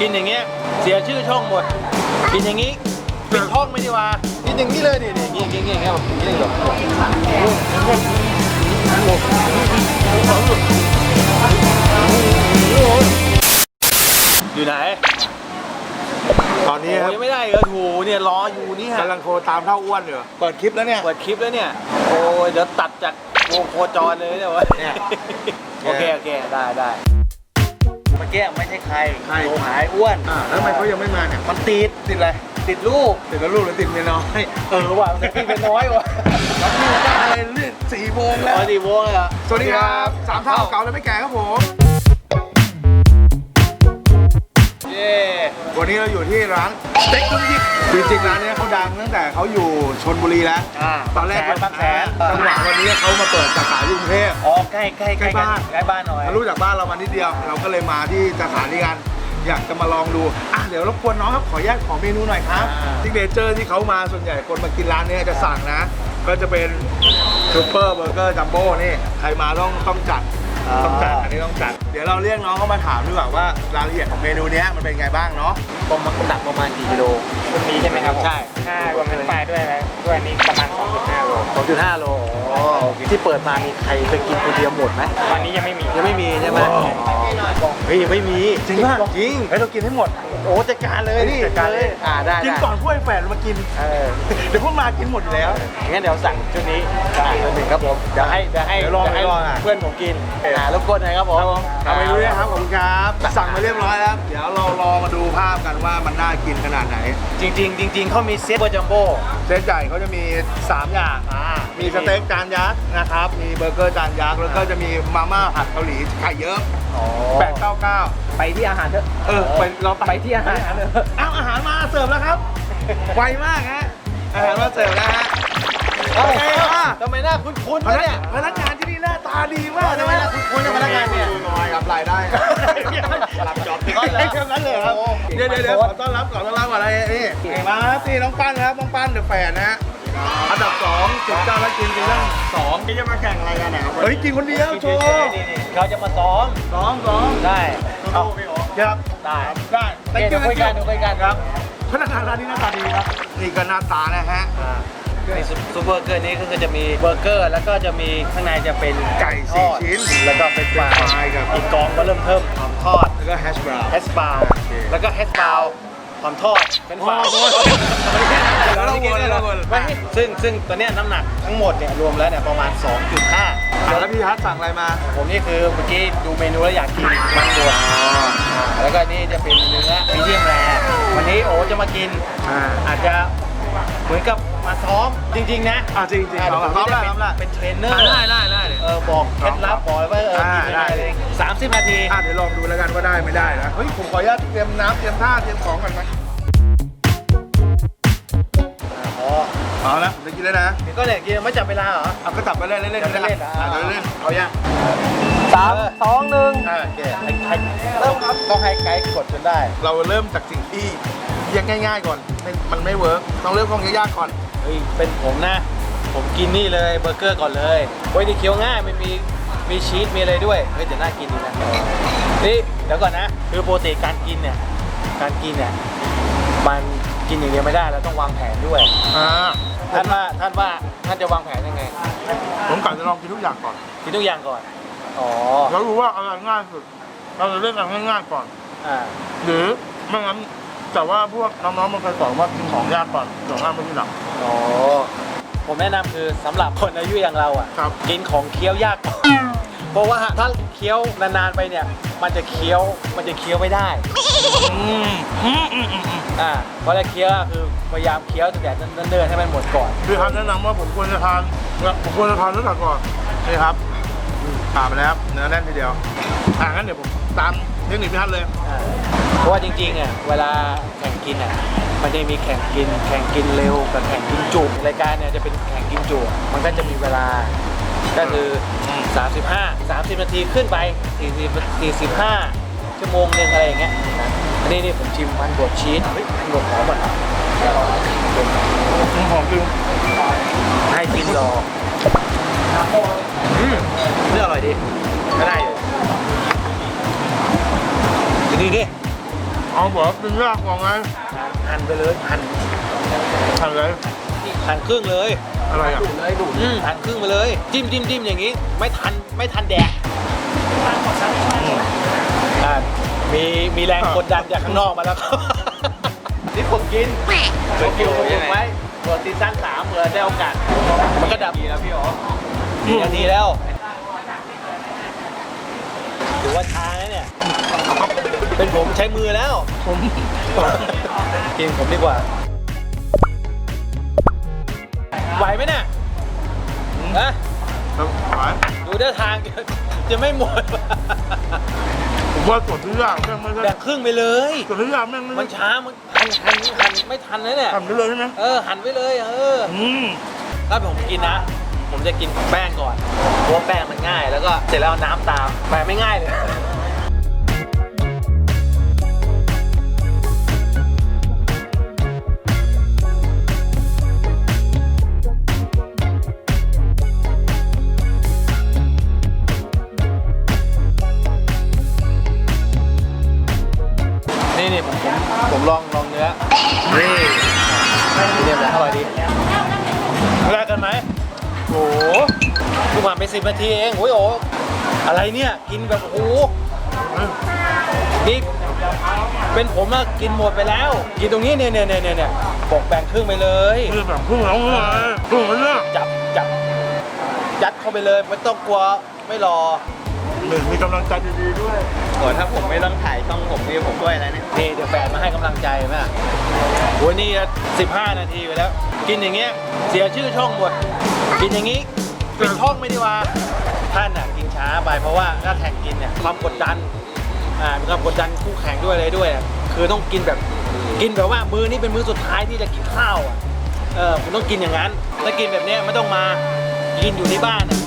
กินอย่างเงี้ยเสียชื่อช่องหมด กินอย่างงี้ปิดช่องไม่ดีกว่ากินอย่างนี้เลยนี่นี่อย่างงี้อย่างงี้ย่แบบอย่างงี้แบบอยู่ไหนตอนนี้ครับโอ้ยังไม่ได้เหรอถูเนี่ยรออยู่เนี่ยกำลังโทรตามเท่าอ้วนอยู่เปิดคลิปแล้วเนี่ย เปิดคลิปแล้วเนี่ย โอ้ยเดี๋ยวตัดจากวงโคจรเลยเนี่ยวะเนี่ยโอเคโอเคได้ได้ เมื่อกี้ไม่ใช่ใครใคร โทรหายอ้วนอ่าแล้วทำไมเขายังไม่มาเนี่ยมันติดติดอะไรติดลูกติดแล้วลูกหรือติดเมียน้อยเออว่ะมันติดเป็นน้อยว่ะแล้วนี่มาได้อะไรเนี่ยสี่โมงแล้ว อ๋อดีวงเลยเหรอสวัสดีครับสามเท่าเก่าแล้วไม่แก่ครับผม วันนี้เราอยู่ที่ร้านสเต็กตุ้มยิบจริงๆร้านเนี้ยเขาดังตั้งแต่เขาอยู่ชนบุรีแล้ว อ่าตอนแรกบางแสนจังหวะวันนี้เขามาเปิดสาขาที่กรุงเทพ อ๋อใกล้ใกล้ใกล้บ้าน ใกล้บ้านหน่อยทะลุจากบ้านเรามานิดเดียว เราก็เลยมาที่สาขานี้กัน อยากจะมาลองดูอะเดี๋ยวรบกวนน้องครับขออนุญาตขอเมนูหน่อยครับอ่า ซิกเนเจอร์ที่เขามาส่วนใหญ่คนมากินร้านเนี้ยจะสั่งนะ ก็จะเป็นซูเปอร์เบอร์เกอร์จัมโบ้นี่ใครมาต้องต้องจัด ต้องจัดอันนี้ต้องจัด เดี๋ยวเราเรียกน้องเขามาถามดีกว่าว่ารายละเอียดของเมนูเนี้ยมันเป็นไงบ้างเนาะประมาณหนักประมาณกี่กิโลชุดนี้ใช่ไหมครับผมใช่ถ้ารวมทั้งปลายด้วยอะไรด้วยอันนี้ประมาณ2.5โล2.5โลอ๋อโอเคที่เปิดมามีใครเคยกินคนเดียวหมดไหมตอนนี้ยังไม่มียังไม่มีใช่ไหมว้าวอ๋อเฮ้ยยังไม่มีจริงป่ะจริงเฮ้ยเรากินให้หมด โอ้จัดการเลยนี่จัดการเลยอ่าได้กินได้ก่อนพวกไอ้แฝดมากินเออ เดี๋ยวพวกมากินหมดอยู่แล้ว งั้นเดี๋ยวสั่งชุดนี้อ่าตัวหนึ่งครับผมเดี๋ยวให้เดี๋ยวให้เดี๋ยวลองให้เดี๋ยวลองอะ เพื่อนผมกินอ่ารบกวนหน่อยครับผมทำเมนูนี้ครับขอบคุณครับ สั่งมาเรียบร้อยแล้ว เดี๋ยวเรารอมาดูภาพกันว่ามันน่ากินขนาดไหน จริง ๆ จริง ๆเขามีเซตเบอร์จัมโบ้ เซตใหญ่เขาจะมี 3 อย่างอ่ามีสเต็กจานยักษ์นะครับ มีเบอร์เกอร์จานยักษ์ แล้วก็จะมีมาม่าผัดเกาหลีไข่เยอะอ๋อ899ไปที่อาหารเถอะเออไปเราไปที่อาหารเถอะ อ้าวอาหารมาเสิร์ฟแล้วครับ ไวมากฮะ อาหารมาเสิร์ฟแล้วฮะโอเคอะทำไมหน้าคุ้นๆพวะนักเนี่ยพนักงานที่นี่หน้าตาดีมากทำไมล่ะคุณๆนะพนักงานเนี่ย น้อยครับรายได้รับจ็อบไม่ใช่แค่นั้นเลยครับโอ้เดี๋ยวเดี๋ยวเดี๋ยวขอต้อนรับขอต้อนรับก่อนอะไรนี่มาครับนี่น้องปั้นครับ น้องปั้นเดอะแฟนนะฮะ อันดับสองสิบเก้าแล้วกินซีซั่นสองที่จะมาแข่งอะไรกันนะครับเฮ้ยกินคนเดียวโชว์นี่ๆเขาจะมาซ้อมสองสองได้เอาครับได้ได้เดี๋ยวคุยกันเดี๋ยวคุยกันครับพนักงานร้านนี้หน้าตาดีครับ นี่ก็หน้าตานะฮะอ่าในซูเปอร์เกอร์นี้ก็คือจะมีเบอร์เกอร์ แล้วก็จะมีข้างในจะเป็นไก่สี่ชิ้นแล้วก็เป็นปลาเป็นฟรายกับ อีกกองก็เริ่มเพิ่มหอมทอดแล้วก็แฮชบราวน์ แฮชบราวน์โอเคแล้วก็แฮชบราวน์หอมทอดเป็นฝาโอ้โห แล้วเราวนแล้วเราวน ไม่ซึ่งซึ่งตัวเนี้ยน้ำหนักทั้งหมดเนี่ยรวมแล้วเนี่ยประมาณ 2.5แล้วพี่ฮัทสั่งอะไรมา ผมนี่คือเมื่อกี้ดูเมนูแล้วอยากกินมันบวชแล้วก็นี่จะเป็นเนื้อมีเดียมแรวันนี้โอ้จะมากินอ่าอาจจะเหมือนกับมาซ้อมจริง ๆ นะอ่าจริงจริงอ่าซ้อมเดี๋ยวผมได้จะเป็นซ้อมได้เป็นเทรนเนอร์ได้ได้ได้เออบอกเคล็ดลับบอกว่าเออกินยังไงได้อะไรสามสิบนาทีอะเดี๋ยวลองดูแล้วกันว่าได้ไม่ได้นะเฮ้ยผมขออนุญาตเตรียมน้ำเตรียมท่าเตรียมของก่อนไห เอาละผมจะกินแล้วนะก็เนี่ยกินไม่จับเวลาเหรอเอาก็จับไปเล่นเล่นเล่นจับไปเล่นเหรออะเดี๋ยวเล่นเอายังสามสองหนึ่งโอเคให้ให้ต้องต้องให้ไกด์กดจนได้ เราเริ่มจากสิ่งที่ยังง่ายๆก่อนไม่มันไม่เวิร์กต้องเริ่มของยากๆก่อนเฮ้ยเป็นผมนะ ผมกินนี่เลยเบอร์เกอร์ก่อนเลยเฮ้ยนี่เคี้ยวง่ายมันมีมีชีสมีอะไรด้วยเฮ้ยแต่น่ากินดีนะนี่เดี๋ยวก่อนนะ คือปกติการกินเนี่ยการกินเนี่ยมัน กินอย่างเดียวไม่ได้เราต้องวางแผนด้วยอ่าท่านว่าท่านว่าท่านจะวางแผนยังไงผมกะจะลองกินทุกอย่างก่อนกินทุกอย่างก่อนอ๋อแล้วรู้ว่าอะไรง่ายสุด เราจะเล่นอะไรง่ายๆก่อนอ่าหรือไม่งั้นแต่ว่าพวกน้องๆมันเคยสอนว่ากินของยากก่อนของง่ายไม่ทีหลังอ๋อผมแนะนำคือสำหรับคนอายุอย่างเราอะครับกินของเคี้ยวยากก่อนเพราะว่าถ้าเคี้ยวนานๆไปเนี่ย มันจะเคี้ยวมันจะเคี้ยวไม่ได้อืมอืมอืมอืมอืมอ่าเพราะถ้าเคี้ยวอะคือพยายามเคี้ยวตั้งแต่เนิ่นๆให้มันหมดก่อน คือครับแนะนำว่าผมควรจะทานผมควรจะทานเนื้อสัตว์ก่อนนี่ครับอืมผ่านไปแล้วเนื้อแน่นทีเดียวอะงั้นเดี๋ยวผมตามเทคนิคพี่ฮัทเลย อ่าเพราะว่าจริงๆอะเวลาแข่งกินอะมันจะมีแข่งกิน แข่งกินเร็วกับแข่งกินจุรายการเนี่ยจะเป็นแข่งกินจุมันก็จะมีเวลา ก็คือ 35 30 นาทีขึ้นไป 40 45 ชั่วโมงหนึงอะไรอย่างเงี้ยนะอันนี้นี่ผมชิมมันบดชีสเฮ้ยมันบดหอมอะหอมจริงให้กินรออืมนี่อร่อยดีไม่ได้เลยดีดิอเอาบอกเป็นยากกว่าไงหั่นไปเลยหั่นทำไรหั่นครึ่งเลย อะไรอะอืมหั่นครึ่งไปเลย จิ้มจิ้มจิ้มอย่างนี้ ไม่ทันไม่ทันแดกอ่ามีมีแรงกดดันจากข้างนอกมาแล้วครับ นี่ผมกินผมกินผมกินไว้เปิดซีซั่นสามเผื่อได้โอกาสมันก็ดับดีแล้วพี่อ๋อดีนาทีแล้วถือว่าช้านะเนี่ย เป็นผมใช้มือแล้ว ผมกินผมดีกว่า ไหวไหมเนี่ยฮะครับหวานดูท่าทางจะจะไม่หมดผมว่าส่วนที่ยากแม่งไม่แบ่ได้งครึ่งไปเลย ส่วนที่ยากแม่งไม่มันได้ช้ามันหันหันหันไม่ทันนะเนี่ยทำได้เลยใช่ไหมเออหันไปเลยเออ อืม ถ้าผมกินนะ ผมจะกินแป้งก่อนเพราะว่าแป้งมันง่าย แล้วก็เสร็จแล้วเอาน้ำตามแต่ไม่ง่ายเลย นี่นี่ผมผมผมลองลองเนื้อนี่นี่เรียบร้อยอร่อยดีแลกกันไหมโอ้โหเพิ่งผ่านไปสิบนาทีเองโอ้ยโอ้อะไรเนี่ยกินแบบโอ้โหนี่เป็นผมอะกินหมดไปแล้ว กินตรงนี้เนี่ยเนี่ยเนี่ยเนี่ยเนี่ยบอกแบ่งครึ่งไปเลยคือแบบพุ่งแล้วไงพุ่งไปเนี่ยจับจับยัดเข้าไปเลยไม่ต้องกลัวไม่รอหนึ่งมีกำลังใจดีๆด้วยโอ้ถ้าผมไม่ต้องถ่ายช่องผมนี่ ผมด้วยแล้วเนี่ยนี่เดี๋ยวแฟนมาให้กำลังใจไหมอะโหนี่15 นาทีไปแล้ว กินอย่างเงี้ยเสียชื่อช่องหมด กินอย่างงี้ปิดช่องไม่ดีกว่าท่านอะกินช้าไปเพราะว่าถ้าแข่งกินเนี่ยความกดดันอ่ามีความกดดันคู่แข่งด้วยอะไรด้วยอะคือต้องกินแบบกินแบบว่ามือนี้เป็นมือสุดท้ายที่จะกินข้าวอะเออคุณต้องกินอย่างนั้นถ้ากินแบบเนี้ยไม่ต้องมากินอยู่ที่บ้านอะ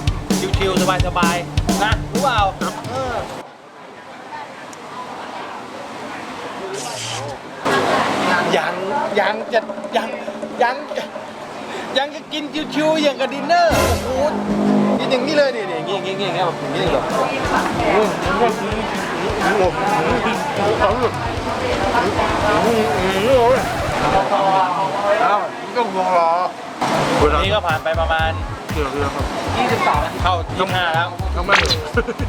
ชิวๆสบายๆนะรู้เปล่าเออ ยังยังจะยังยังยังจะกินชิวๆอย่างกับดินเนอร์โอ้โหกินอย่างนี้เลยนี่นี่อย่างนี้อย่างนี้อย่างนี้แบบอย่างนี้แบบโอ้ยมันก็อืมอืมเอาเลยอืมอืมโอ้ยเอ้ามันต้องรอเวลานี่ก็ผ่านไปประมาณเกี่ยวเรือครับ22เข้า25แล้วทำไมถึง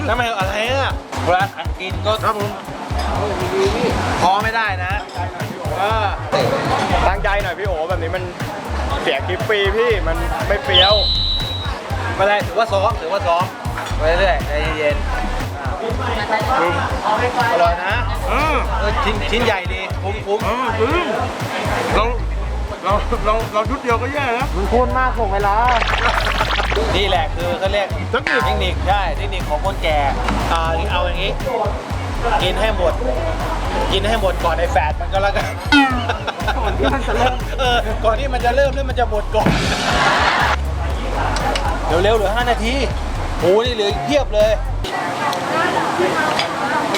ทำไมอะไรอะเวลาขันกินก็ครับผมพอไม่ได้นะ เออตั้งใจหน่อยพี่โอแบบนี้มันเสียคลิปฟรีพี่มันไม่เปรี้ยวไม่ได้ถือว่าซ้อมถือว่าซ้อมไปเรื่อยๆใจเย็นอืมๆอร่อยนะอืมเออชิ้นชิ้นใหญ่ดีคุ้มคุ้มอืมจริงเราเราเราเราชุดเดียวก็แย่แล้วมันพูดมากส่งเวลา นี่แหละคือเขาเรียกเทคนิคเทคนิคใช่เทคนิคของคนแก่อ่าเอาอย่างนี้ กินให้หมด กินให้หมดก่อนในแฟดมันก็แล้วกันก่อนที่มันจะเริ่มเออก่อนที่มันจะเริ่มแล้วมันจะหมดก่อนเร็วๆเหลือ 5 นาทีโหนี่เหลืออีกเพียบเลย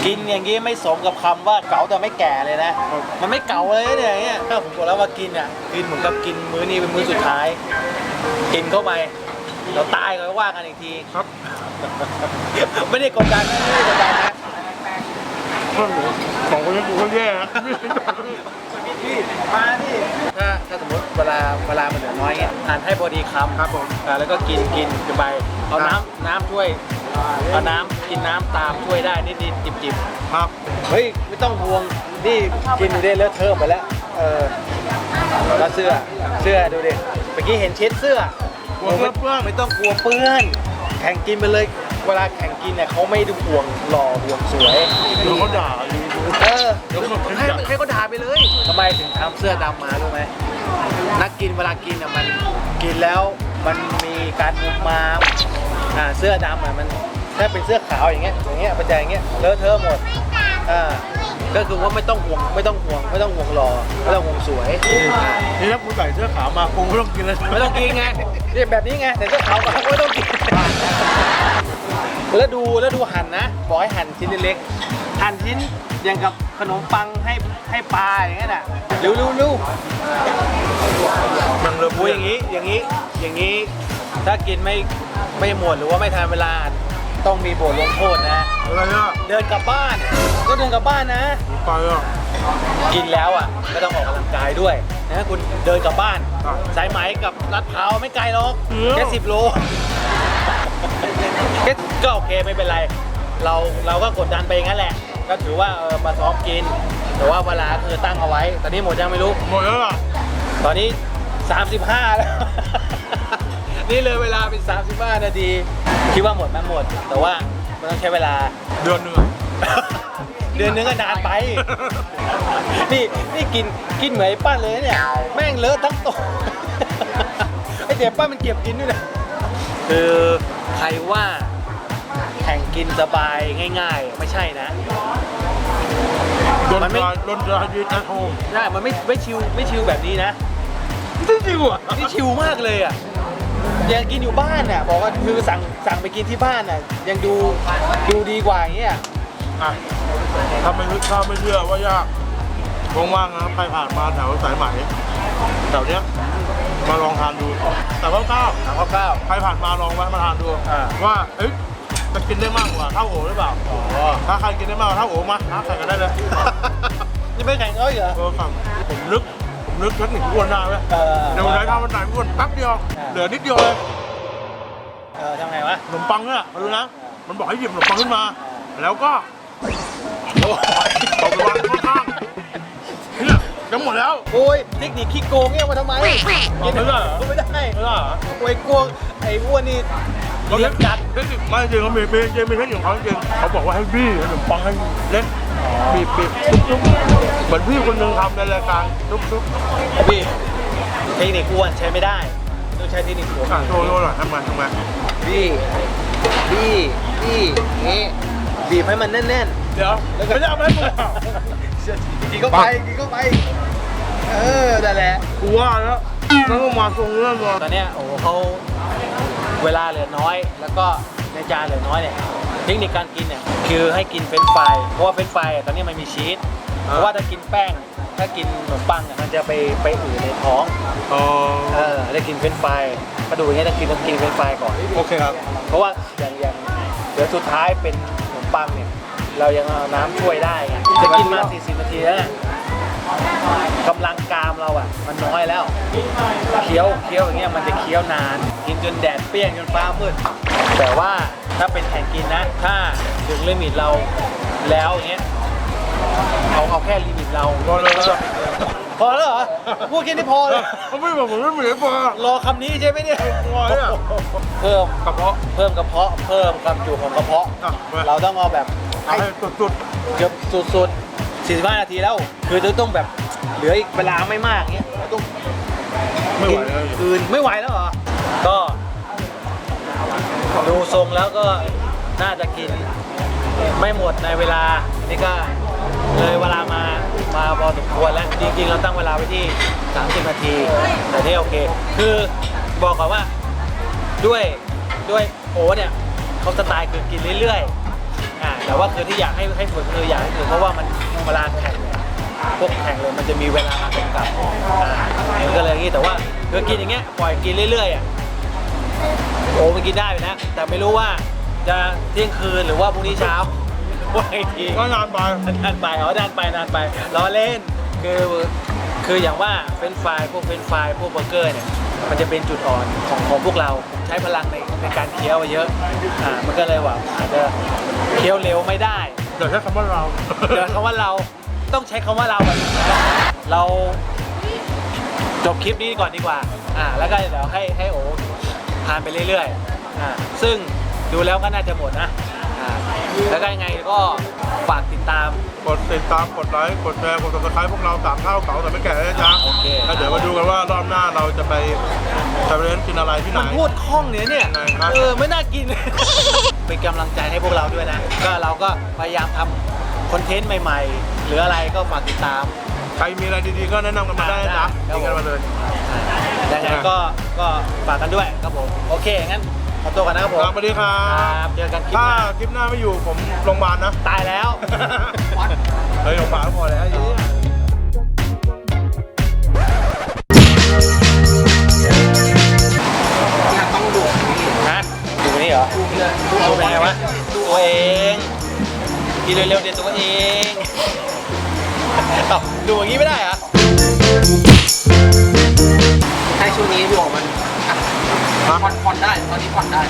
กินอย่างนี้ไม่สมกับคำว่าเก๋าแต่ไม่แก่เลยนะ มันไม่เก๋าเลยเนี่ยเนี่ยถ้าผมบอกแล้วว่ากินอะกินเหมือนกับกินมื้อนี้เป็นมื้อสุดท้าย กินเข้าไปเราตายก็ว่ากันอีกทีครับ ไม่ได้กดดันนะไม่ได้กดดันนะสองค นนี้กูก็แย่นะมาดิถ้าถ้าสมมติเวลาเวลามันเหลือน้อยเงี้ยทานให้พอดีคำครับผมอ่าแล้วก็กินกินกันไปเอาครับน้ำน้ำช่วยเอาน้ำกินน้ำตามช่วยได้นิดนิดจิบจิบครับเฮ้ยไม่ต้องห่วงนี่กินดูดิเลอะเทอะหมดแล้วเออแล้วเสื้อเสื้อดูดิเมื่อกี้เห็นเช็ดเสื้อกลัวเสื้อเปื้อนไม่ต้องกลัวเปื้อนแข่งกินไปเลยเวลาแข่งกินเนี่ยเขาไม่ดูห่วงหล่อห่วงสวยเดี๋ยวเขาด่าดีดู เออเดี๋ยวให้ให้เขาด่าไปเลยทำไมถึงทำเสื้อดำมารู้ไหมนักกินเวลากินอะมันกินแล้วมันมีการมุมมามอ่าเสื้อดำอะมันถ้าเป็นเสื้อขาวอย่างเงี้ยอย่างเงี้ยมันจะอย่างเงี้ยเลอะเทอะหมดอ่าก็คือว่าไม่ต้องห่วงไม่ต้องห่วงไม่ต้องห่วงหล่อไม่ต้องห่วงสวยอ่านี่ถ้ากูใส่เสื้อขาวมาคงไม่ต้องกินเลยไม่ต้องกินไงนี่แบบนี้ไงแต่เสื้อขาวมาไม่ต้องกิน แล้วดูแล้วดูหั่นนะบอกให้หั่นชิ้นเล็กๆหั่นชิ้นอย่างกับขนมปังให้ให้ปลาอย่างเงี้ยน่ะเร็วเร็วเร็วมันเริ่มโอ้ยอย่างนี้อย่างนี้อย่างนี้ถ้ากินไม่ไม่หมดหรือว่าไม่ทันเวลาต้องมีบทลงโทษนะอะไรอะเดินกลับบ้านก็เดินกลับบ้านนะไปอะกินแล้วอะก็ต้องออกกำลังกายด้วยนะคุณเดินกลับบ้านอะสายไหมกับลาดพร้าวไม่ไกลหรอกเออแค่สิบโลแค่ ก็โอเคไม่เป็นไร เราเราก็กดดันไปอย่างนั้นแหละ ก็ถือว่าเออมาซ้อมกิน แต่ว่าเวลาคือตั้งเอาไว้ ตอนนี้หมดยังไม่รู้ หมดแล้วล่ะตอนนี้ 35 แล้ว นี่เลยเวลาเป็น 35 นาที คิดว่าหมดไหมหมด แต่ว่ามันต้องใช้เวลา เดือนหนึงอะ เดือนนึงก็นานไป นี่นี่กินกินเหมือนไอ้ปั้นเลยนะเนี่ย แม่งเลอะทั้งตัว ไอเดี๋ยวปั้นมันเก็บกินด้วยนะ คือใครว่าแข่งกินสบายง่าย ๆ ไม่ใช่นะโดนมันไม่ดราโดนดราดีแอทโฮมใช่มันไม่ไม่ชิวไม่ชิวแบบนี้นะ จริงๆว่ะนี่ชิวมากเลยอะ ยังกินอยู่บ้านน่ะ บอกว่าคือสั่งสั่งไปกินที่บ้านน่ะ ยังดูดูดีกว่าอย่างเงี้ย อะถ้าไม่ถ้าไม่เชื่อว่ายากว่างๆนะใครผ่านมาแถวสายไหมแถวเนี้ย มาลองทานดู แต่ว่าก้าวถามข้าวใครผ่านมาลองแวะมาทานดูอ่า ว่าเอ้ยจะกินได้มากกว่าเท่าโอหรือเปล่า อ๋อ ถ้าใครกินได้มากกว่าเท่าโอมาท้าแข่งกันได้เลยนี่ไม่แข่งเขาอีกเหรอเออฝั่งผมนึกผมนึกเทคนิคอ้วนได้ไหมเออเดี๋ยวผมใช้ทำมันไหนอ้วนแป๊บเดียวอ่าเหลือนิดเดียวเลย เออทำไงวะ ขนมปังเนี่ยมาดูนะ มันบอกให้หยิบขนมปังขึ้นมา แล้วก็โอ้ยตบไปวางข้างๆเนี่ย จะหมดแล้วโอ้ยเทคนิคขี้โกงเนี่ยมาทำไมกินไม่ได้เหรอก็ไม่ได้ไม่ได้เหรอโอ้ยกวงไอ้อ้วนนี่เลี้ยงจัดเทคนิคไม่จริงเขามีมีจริงมีเทคนิคของเขาจริงเขาบอกว่าให้บี้ขนมปังให้เล็กบีบบีบทุบทุบเหมือนพี่คนหนึงทำในรายการทุบทุบพี่เทคนิคอ้วนใช้ไม่ได้ต้องใช้เทคนิคหัวอะโชว์โชว์หน่อยทำไงทำไงบี้บี้บี้งี้บีบให้มันแน่นเดี๋ยวไม่ได้เอาไปให้กูอะๆ กินเข้าไปกินเข้าไป เออนั่นแหละ กูว่าแล้วแล้วก็มาทรงเรื่องก่อนตอนเนี้ยโอ้โหเขาเวลาเหลือน้อย แล้วก็ในจานเหลือน้อยเนี่ยเทคนิคการกินเนี่ยคือให้กินเฟรนช์ฟรายเพราะว่าเฟรนช์ฟรายอะตอนนี้มันมีชีสเพราะว่าถ้ากินแป้ง ถ้ากินขนมปังอะมันจะไปไปอืดในท้องอ๋อเออได้กินเฟรนช์ฟรายก็ดูอย่างเงี้ยต้องกินต้องกินเฟรนช์ฟรายก่อน โอเคครับ เพราะว่าอย่างอย่างเดี๋ยวสุดท้ายเป็นขนมปังเนี่ย เรายังเอาน้ำช่วยได้ไงจะกินมา 40 นาทีแล้วเนี่ยกำลังกรามเราอะ มันน้อยแล้วเคี้ยวเคี้ยวอย่างเงี้ยมันจะเคี้ยวนาน กินจนแดดเปรี้ยงจนฟ้ามืดแต่ว่าถ้าเป็นแข่งกินนะ ถ้าถึงลิมิตเราแล้วอย่างเงี้ยเอาเอาแค่ลิมิตเราพอเลยแล้วพอแล้วเหรอพูดแค่นี้พอเลยเขาไม่บอกผมไม่เหมือนปลารอคำนี้ใช่ไหมเนี่ยพอเนี่ยเพิ่มกระเพาะเพิ่มกระเพาะ เพิ่มความจุของกระเพาะอะไปเราต้องเอาแบบ เอาให้สุดเกือบสุดๆ45 นาทีแล้ว คือจะต้องแบบเหลืออีกเวลาไม่มากเงี้ยต้องๆ ไม่ไหวแล้วกินคืนไม่ไหวแล้วเหรอ ก็ดูทรงแล้วก็น่าจะกินไม่หมดในเวลา นี่ก็เลยเวลามามาพอสมควรแล้ว จริงๆ เราตั้งเวลาไว้ที่ 30 นาที แต่นี่โอเค คือบอกก่อนว่า ด้วยด้วยโอ้เนี่ยเขาสไตล์คือกินเรื่อยๆอ่า แต่ว่าคือที่อยากให้ให้ฝึกคืออยากให้ฝึกเพราะว่ามันเวลาแข่งเนี่ยพวกแข่งเลยมันจะมีเวลามากำกับอ่ามันก็เลยอย่างนี้แต่ว่าคือกินอย่างเงี้ยปล่อยกินเรื่อยๆอะโอ้มันกินได้อยู่นะแต่ไม่รู้ว่าจะเที่ยงคืนหรือว่าพรุ่งนี้เช้าว่าไงที ก็นานไป นานไปอ๋อนานไปนานไปล้อเล่น คือคืออย่างว่าเฟรนช์ฟรายพวกเฟรนช์ฟรายพวกเบอร์เกอร์เนี่ยมันจะเป็นจุดอ่อนของของพวกเราใช้พลังในในการเคี้ยวเยอะอ่ามันก็เลยว่าอาจจะ เคี้ยวเร็วไม่ได้เดี๋ยวใช้คำว่าเรา เดี๋ยวคำว่าเราต้องใช้คำว่าเราแบบนี้นะเราจบคลิปนี้ก่อนดีกว่า อ่า แล้วก็เดี๋ยวให้ให้โอทานไปเรื่อยๆ อ่า ซึ่งดูแล้วก็น่าจะหมดนะ อ่า แล้วก็ยังไงก็ฝากติดตาม กดติดตามกดไลค์กดแชร์กด subscribe พวกเราสามเท่าเก่าแต่ไม่แก่นะจ๊ะโอเค แล้วเดี๋ยวมาดูกันว่ารอบหน้าเราจะไปทำเล่นกินอะไรที่ไหน มันพูดคล่องเนี่ยเนี่ยไหนครับ เออ ไม่น่ากิน เป็นกำลังใจให้พวกเราด้วยนะ ก็เราก็พยายามทำคอนเทนต์ใหม่ๆ หรืออะไรก็ฝากติดตามใครมีอะไรดีๆก็แนะนำกันมาได้นะจ๊ะได้ครับทิ้งกันมาเลยยังไงก็ก็ฝากกันด้วยครับผม โอเค งั้นขอตัวกันนะครับผมครับสวัสดีครัครับบเจอกันคลิปถ้าหน้าคลิปหน้าไม่อยู่ผมโรงพยาบาลนะ ตายแล้ว เฮ้ยโรงพยาบาลก็พอแล้ว ตัวเป็นไงวะตัวเองกินเร็วๆเดี๋ยวตัวเองตอบดูอย่างนี้ไม่ได้อะให้ช่วงนี้ดวงมันผ่อนผ่อนได้ตอนนี้ผ่อนได้